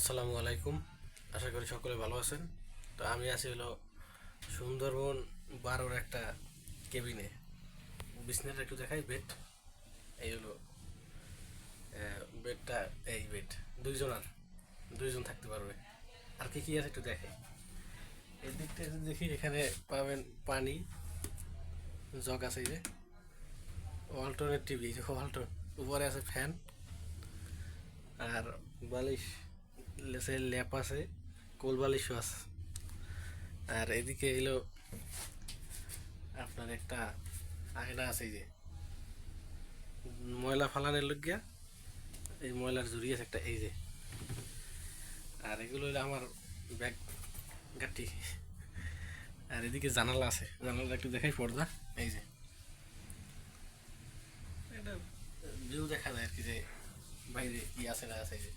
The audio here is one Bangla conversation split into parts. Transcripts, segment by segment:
আসসালামু আলাইকুম। আশা করি সকলে ভালো আছেন। তো আমি আছি হলো সুন্দরবন বারোর একটা কেবিনে। বিছনাটা একটু দেখাই বেড এই হলো বেডটা এই বেড দুইজনার দুইজন থাকতে পারবে। আর কি কী আছে একটু দেখে। এই দিকটা দেখি, এখানে পাবেন পানি, জগ আছে যে। অল্টারনেট টিভি অল্টার উপরে আছে ফ্যান আর বালিশ। লেসে ল্যাপ আছে কোল বালিশও আছে। আর এদিকে এলো আপনার একটা আয়না আছে যে, ময়লা ফালানোর লগিয়া এই ময়লার জুড়ি আছে একটা, এই যে। আর এগুলো হলো আমার ব্যাগ গাটি আর এদিকে জানালা আছে জানালা একটু দেখাই পর্দা, এই যে। এটা ভিউ দেখা যায় আর কি যে বাইরে কি আছে না আছে যে।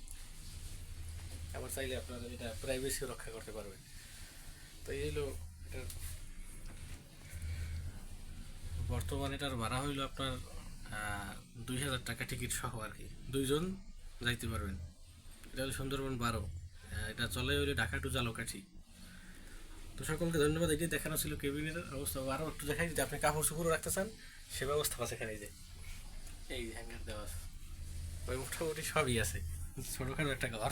আবার চাইলে আপনার এটা প্রাইভেসি রক্ষা করতে পারবে তো এই হলো এটার বর্তমান এটার ভাড়া হইল আপনার দুই হাজার টাকা টিকিট সহ আর কি। দুইজন যাইতে পারবেন। এটা হলো সুন্দরবন বারো। এটা চলে হইলে ঢাকা টু জালকাঠি। তো সকলকে ধন্যবাদ। এটি দেখানো ছিল কেবিনের অবস্থা। আরও একটু দেখাই, যদি আপনি কাপড় চুপড়ও রাখতে চান, সে ব্যবস্থা আছে এখানে যে। এই হ্যাঙ্গার দেওয়া আছে। ওই মোটামুটি সবই আছে। ছোটোখাটো একটা ঘর।